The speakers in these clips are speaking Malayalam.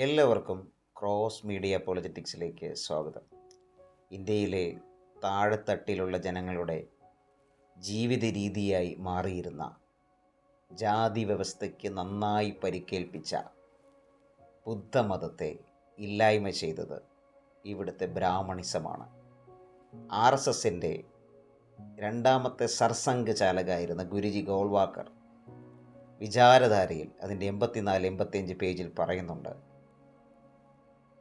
എല്ലാവർക്കും ക്രോസ് മീഡിയ പൊളിറ്റിക്സിലേക്ക് സ്വാഗതം. ഇന്ത്യയിലെ താഴെത്തട്ടിലുള്ള ജനങ്ങളുടെ ജീവിത രീതിയായി മാറിയിരുന്ന ജാതി വ്യവസ്ഥയ്ക്ക് നന്നായി പരിക്കേൽപ്പിച്ച ബുദ്ധമതത്തെ ഇല്ലായ്മ ചെയ്തത് ഇവിടുത്തെ ബ്രാഹ്മണിസമാണ്. ആർ എസ് എസിന്റെ രണ്ടാമത്തെ സർസംഘ ചാലകായിരുന്ന ഗുരുജി ഗോൾവാക്കർ വിചാരധാരയിൽ അതിന്റെ എൺപത്തിനാല് എൺപത്തിയഞ്ച് പേജിൽ പറയുന്നുണ്ട്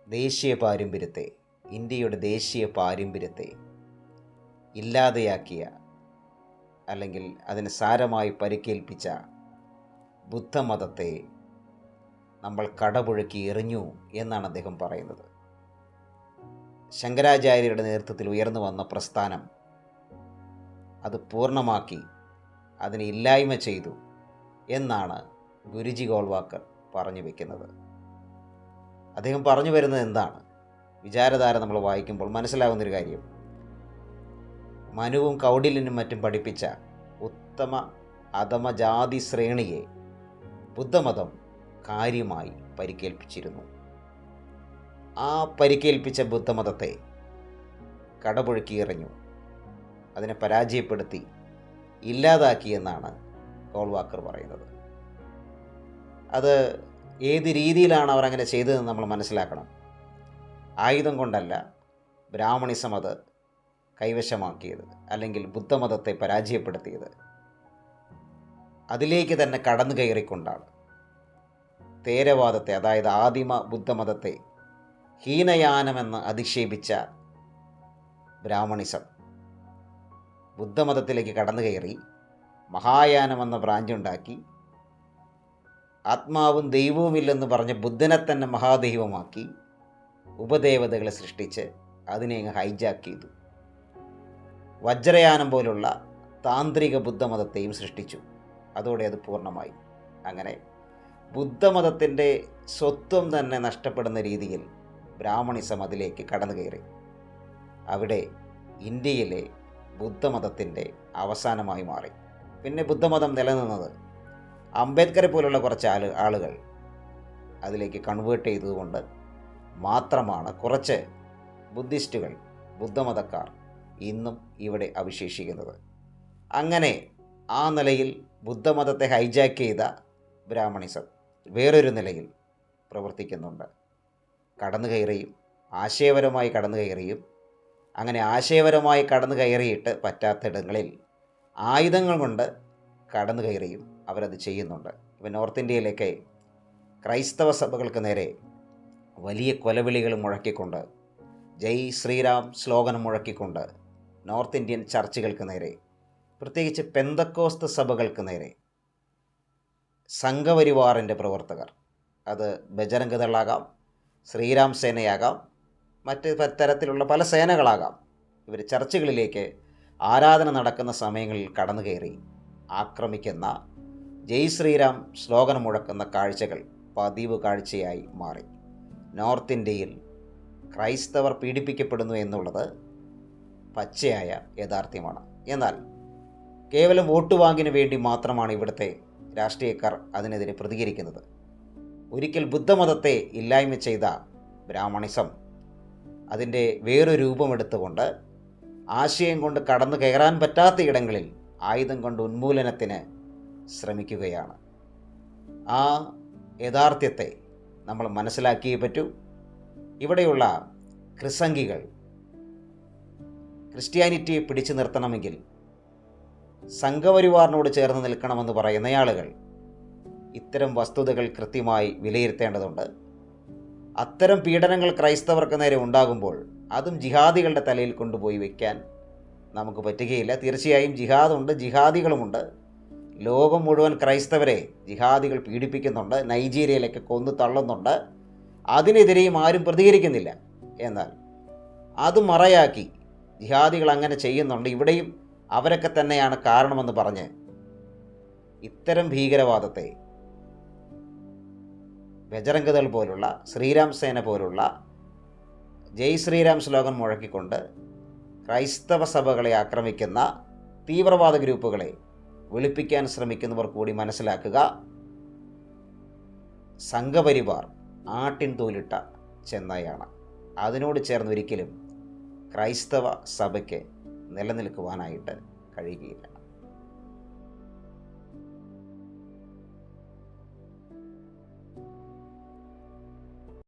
ദേശീയ പാരമ്പര്യത്തെ ഇന്ത്യയുടെ ദേശീയ പാരമ്പര്യത്തെ ഇല്ലാതെയാക്കിയ അല്ലെങ്കിൽ അതിന് സാരമായി പരിക്കേൽപ്പിച്ച ബുദ്ധമതത്തെ നമ്മൾ കടപുഴക്കി എറിഞ്ഞു എന്നാണ് അദ്ദേഹം പറയുന്നത്. ശങ്കരാചാര്യരുടെ നേതൃത്വത്തിൽ ഉയർന്നു വന്ന പ്രസ്ഥാനം അത് പൂർണമാക്കി അതിനെ ഇല്ലായ്മ ചെയ്തു എന്നാണ് ഗുരുജി ഗോൾവാക്കർ പറഞ്ഞു വെക്കുന്നത്. അദ്ദേഹം പറഞ്ഞു വരുന്നത് എന്താണ്? വിചാരധാര നമ്മൾ വായിക്കുമ്പോൾ മനസ്സിലാകുന്നൊരു കാര്യം. മനുവും കൗടിലിനും മറ്റും പഠിപ്പിച്ച ഉത്തമ അധമ ജാതി ശ്രേണിയെ ബുദ്ധമതം കാര്യമായി പരിക്കേൽപ്പിച്ചിരുന്നു. ആ പരിക്കേൽപ്പിച്ച ബുദ്ധമതത്തെ കടപുഴക്കി എറിഞ്ഞു. അതിനെ പരാജയപ്പെടുത്തി ഇല്ലാതാക്കിയെന്നാണ് കോൾവാക്കർ പറയുന്നത്. അത് ഏത് രീതിയിലാണ് അവർ അങ്ങനെ ചെയ്തതെന്ന് നമ്മൾ മനസ്സിലാക്കണം. ആയുധം കൊണ്ടല്ല ബ്രാഹ്മണിസം അത് കൈവശമാക്കിയത് അല്ലെങ്കിൽ ബുദ്ധമതത്തെ പരാജയപ്പെടുത്തിയത്. അതിലേക്ക് തന്നെ കടന്നു കയറിക്കൊണ്ടാണ്. തേരവാദത്തെ അതായത് ആദിമ ബുദ്ധമതത്തെ ഹീനയാനമെന്ന് അധിക്ഷേപിച്ച ബ്രാഹ്മണിസം ബുദ്ധമതത്തിലേക്ക് കടന്നു കയറി മഹായാനമെന്ന ബ്രാഞ്ചുണ്ടാക്കി ആത്മാവും ദൈവവുമില്ലെന്ന് പറഞ്ഞ ബുദ്ധനെ തന്നെ മഹാദൈവമാക്കി ഉപദേവതകളെ സൃഷ്ടിച്ച് അതിനെ അങ്ങ് ഹൈജാക്ക് ചെയ്തു. വജ്രയാനം പോലുള്ള താന്ത്രിക ബുദ്ധമതത്തെയും സൃഷ്ടിച്ചു. അതോടെ അത് പൂർണമായി. അങ്ങനെ ബുദ്ധമതത്തിന്റെ സ്വത്വം തന്നെ നഷ്ടപ്പെടുന്ന രീതിയിൽ ബ്രാഹ്മണിസം അതിലേക്ക് കടന്നു കയറി. അവിടെ ഇന്ത്യയിലെ ബുദ്ധമതത്തിന്റെ അവസാനമായി മാറി. പിന്നെ ബുദ്ധമതം നിലനിന്നത് അംബേദ്കറെ പോലുള്ള കുറച്ച് ആൾ ആളുകൾ അതിലേക്ക് കൺവേർട്ട് ചെയ്തതുകൊണ്ട് മാത്രമാണ് കുറച്ച് ബുദ്ധിസ്റ്റുകൾ ബുദ്ധമതക്കാർ ഇന്നും ഇവിടെ അവശേഷിക്കുന്നത്. അങ്ങനെ ആ നിലയിൽ ബുദ്ധമതത്തെ ഹൈജാക്ക് ചെയ്ത ബ്രാഹ്മണിസം വേറൊരു നിലയിൽ പ്രവർത്തിക്കുന്നുണ്ട്. കടന്നു കയറിയും ആശയപരമായി കടന്നു കയറിയും അങ്ങനെ ആശയപരമായി കടന്നു കയറിയിട്ട് പറ്റാത്തിടങ്ങളിൽ ആയുധങ്ങൾ കൊണ്ട് കടന്നു കയറിയും അവരത് ചെയ്യുന്നുണ്ട്. ഇപ്പോൾ നോർത്ത് ഇന്ത്യയിലേക്ക് ക്രൈസ്തവ സഭകൾക്ക് നേരെ വലിയ കൊലവിളികൾ മുഴക്കിക്കൊണ്ട് ജയ് ശ്രീറാം സ്ലോഗനം മുഴക്കിക്കൊണ്ട് നോർത്ത് ഇന്ത്യൻ ചർച്ചുകൾക്ക് നേരെ പ്രത്യേകിച്ച് പെന്തക്കോസ്ത സഭകൾക്ക് നേരെ സംഘപരിവാറിന്റെ പ്രവർത്തകർ അത് ബജരംഗതളാകാം ശ്രീരാം സേനയാകാം മറ്റ് തരത്തിലുള്ള പല സേനകളാകാം ഇവർ ചർച്ചുകളിലേക്ക് ആരാധന നടക്കുന്ന സമയങ്ങളിൽ കടന്നു കയറി ആക്രമിക്കുന്ന ജയ് ശ്രീരാം ശ്ലോകനം മുഴക്കുന്ന കാഴ്ചകൾ പതിവ് കാഴ്ചയായി മാറി. നോർത്ത് ഇന്ത്യയിൽ ക്രൈസ്തവർ പീഡിപ്പിക്കപ്പെടുന്നു എന്നുള്ളത് പച്ചയായ യാഥാർത്ഥ്യമാണ്. എന്നാൽ കേവലം വോട്ട് വാങ്ങിന് വേണ്ടി മാത്രമാണ് ഇവിടുത്തെ രാഷ്ട്രീയക്കാർ അതിനെതിരെ പ്രതികരിക്കുന്നത്. ഒരിക്കൽ ബുദ്ധമതത്തെ ഇല്ലായ്മ ചെയ്ത ബ്രാഹ്മണിസം അതിന്റെ വേറൊരു രൂപമെടുത്തുകൊണ്ട് ആശയം കൊണ്ട് കടന്നു കയറാൻ പറ്റാത്ത ഇടങ്ങളിൽ ആയുധം കൊണ്ട് ഉന്മൂലനത്തിന് ശ്രമിക്കുകയാണ്. ആ യഥാർത്ഥ്യത്തെ നമ്മൾ മനസ്സിലാക്കിയേ പറ്റൂ. ഇവിടെയുള്ള ക്രിസംഗികൾ ക്രിസ്ത്യാനിറ്റിയെ പിടിച്ചു നിർത്തണമെങ്കിൽ സംഘപരിവാറിനോട് ചേർന്ന് നിൽക്കണമെന്ന് പറയുന്ന ആളുകൾ ഇത്തരം വസ്തുതകൾ കൃത്യമായി വിലയിരുത്തേണ്ടതുണ്ട്. അത്തരം പീഡനങ്ങൾ ക്രൈസ്തവർക്ക് നേരെ ഉണ്ടാകുമ്പോൾ അതും ജിഹാദികളുടെ തലയിൽ കൊണ്ടുപോയി വയ്ക്കാൻ നമുക്ക് പറ്റുകയില്ല. തീർച്ചയായും ജിഹാദുണ്ട് ജിഹാദികളുമുണ്ട്. ലോകം മുഴുവൻ ക്രൈസ്തവരെ ജിഹാദികൾ പീഡിപ്പിക്കുന്നുണ്ട് നൈജീരിയയിലൊക്കെ കൊന്നു തള്ളുന്നുണ്ട്. അതിനെതിരെയും ആരും പ്രതികരിക്കുന്നില്ല. എന്നാൽ അത് മറയാക്കി ജിഹാദികൾ അങ്ങനെ ചെയ്യുന്നുണ്ട്. ഇവിടെയും അവരൊക്കെ തന്നെയാണ് കാരണമെന്ന് പറഞ്ഞ് ഇത്തരം ഭീകരവാദത്തെ ബജരംഗതൾ പോലുള്ള ശ്രീരാം സേന പോലുള്ള ജയ് ശ്രീരാം ശ്ലോകം മുഴക്കിക്കൊണ്ട് ക്രൈസ്തവ സഭകളെ ആക്രമിക്കുന്ന തീവ്രവാദ ഗ്രൂപ്പുകളെ വെളുപ്പിക്കാൻ ശ്രമിക്കുന്നവർ കൂടി മനസ്സിലാക്കുക. സംഘപരിവാർ ആട്ടിൻ തോലിട്ട ചെന്നായാണ്. അതിനോട് ചേർന്നൊരിക്കലും ക്രൈസ്തവ സഭയ്ക്ക് നിലനിൽക്കുവാനായിട്ട് കഴിയുകയില്ല.